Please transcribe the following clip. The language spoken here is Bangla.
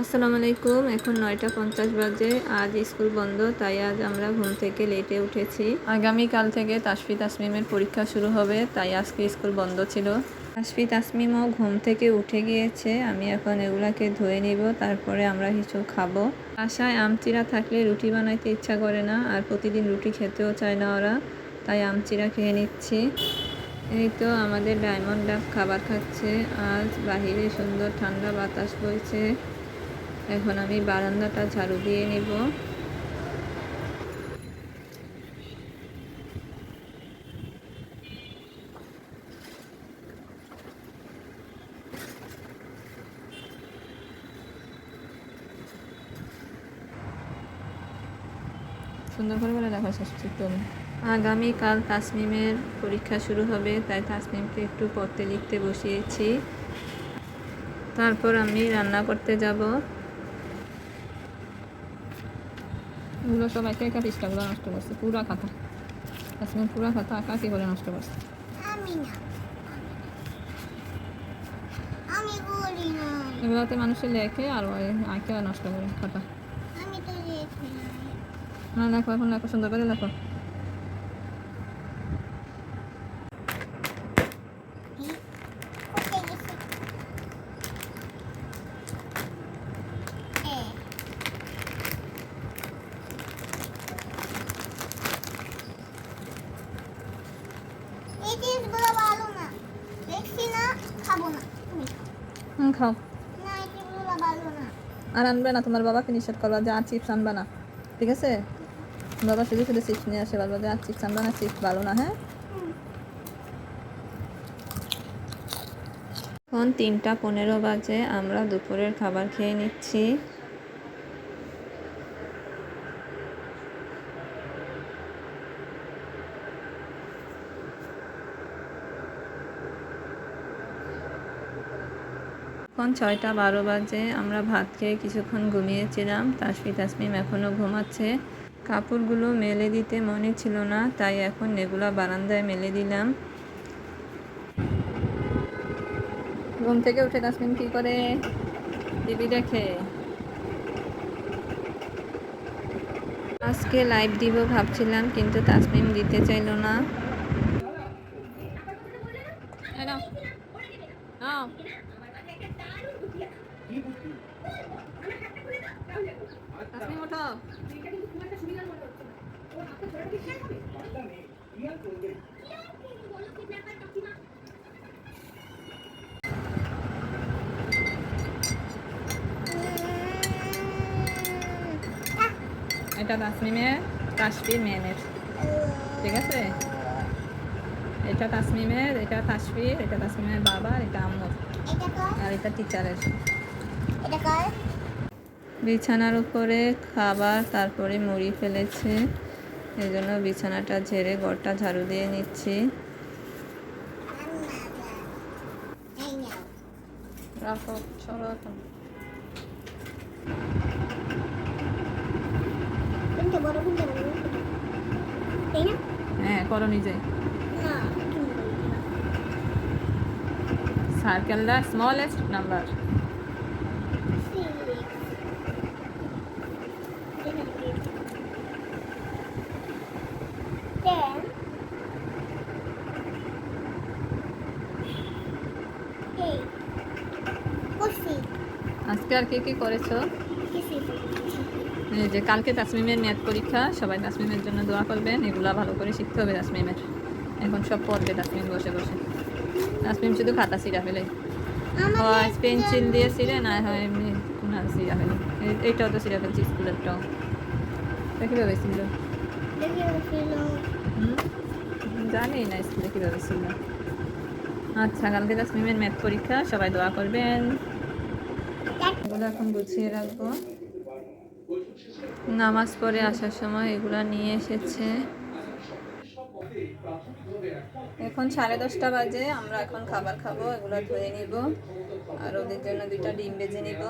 আসসালামু আলাইকুম, এখন নয়টা পঞ্চাশ বাজে, আজ স্কুল বন্ধ, তাই আজ আমরা ঘুম থেকে লেটে উঠেছি। আগামীকাল থেকে তাসফি তাসমিমের পরীক্ষা শুরু হবে, তাই আজকে স্কুল বন্ধ ছিল। তাসফি তাসমিমও ঘুম থেকে উঠে গিয়েছে, আমি এখন এগুলাকে ধুয়ে নিব, তারপরে আমরা কিছু খাব। আশায় আমচিরা থাকলে রুটি বানাইতে ইচ্ছা করে না, আর প্রতিদিন রুটি খেতেও চায় না ওরা, তাই আমচিরা খেয়ে নিচ্ছি। এই তো আমাদের ডায়মন্ড ডাব খাবার খাচ্ছে, আজ বাহিরে সুন্দর ঠান্ডা বাতাস বইছে। এখন আমি বারান্দাটা ঝাড়ু দিয়ে নিব। সুন্দর করে বলে দেখো শেষ তুমি আগামীকাল তাসমিমের পরীক্ষা শুরু হবে তাই তাসমিমকে একটু পড়তে লিখতে বসিয়েছি। তারপর আমি রান্না করতে যাব। এগুলো সব একে একা পৃষ্ঠাগুলো নষ্ট করছে পুরা খাতা তাসমিম পুরা খাতা আঁকা কি করে নষ্ট করছে এগুলোতে মানুষের লেখে আর আঁকে নষ্ট করে খাতা না লেখো এখন লেখো সুন্দর করে লেখো এই জিনিসগুলো ভালো না। দেখছি না খাব না। খাও। হুম খাও। না এই জিনিসগুলো ভালো না। আর আনবে না তোমার বাবাকে নিষেধ করবা যে আর চিপস আনবা না। ঠিক আছে? বাবা শুধু শুধু চিপস নিয়ে আসে বলব যে আর চিপস আনবা না চিপস ভালো না হ্যাঁ? এখন তিনটা পনেরো বাজে আমরা দুপুরের খাবার খেয়ে নিচ্ছি। এখন ছয়টা বারো বাজে, আমরা ভাত খেয়ে কিছুক্ষণ ঘুমিয়েছিলাম। তাসফি তাসমিম এখনও ঘুমাচ্ছে। কাপড়গুলো মেলে দিতে মনে ছিল না, তাই এখন এগুলা বারান্দায় মেলে দিলাম। ঘুম থেকে উঠে তাসমিম কি করে? টিভি দেখে আজকে লাইভ দিব ভাবছিলাম, কিন্তু তাসমিম দিতে চাইলো না। এই এটা তাসমিমের তাসফির মেয়ের ঠিক আছে? এটা তাসমিমের এটা তাসফির, এটা তাসমিমের বাবা, এটা আম্মুর। আর এটা টিচারের। বিছানার উপরে খাবার তারপরে মুড়ি ফেলেছে। এই জন্য বিছানাটা ঝেড়ে ঘরটা ঝাড়ু দিয়ে নিচ্ছি। রাখো এখন। হ্যাঁ করো নিজে না তুমি বলবে না। Number Six. Ten. Eight. করছি আজকে আর কি কি করেছ যে কালকে তাসমিমের ম্যাথ পরীক্ষা সবাই তাসমিমের জন্য দোয়া করবেন এগুলা ভালো করে শিখতে হবে তাসমিমের এখন সব পড়বে তাসমিম বসে বসে তাসমিম শুধু খাতা সিরা ফেলে। হয় পেন্সিল দিয়ে সিরে না হয় এমনি না সিরা ফেলে। এই- এইটাও তো সিরা ফেলছি স্কুলেরটাও এটা কীভাবে ছিল? হুম? জানি না স্কুলে কীভাবে ছিল। আচ্ছা কালকে তাসমিমের ম্যাথ পরীক্ষা সবাই দোয়া করবেন। এগুলো এখন গুছিয়ে রাখব। নামাজ পড়ে আসার সময় এগুলা নিয়ে এসেছে। এখন সাড়ে দশটা বাজে, আমরা এখন খাবার খাব, এগুলো ধুয়ে নিব, আর ওদের জন্য দুইটা ডিম বেজে নিব।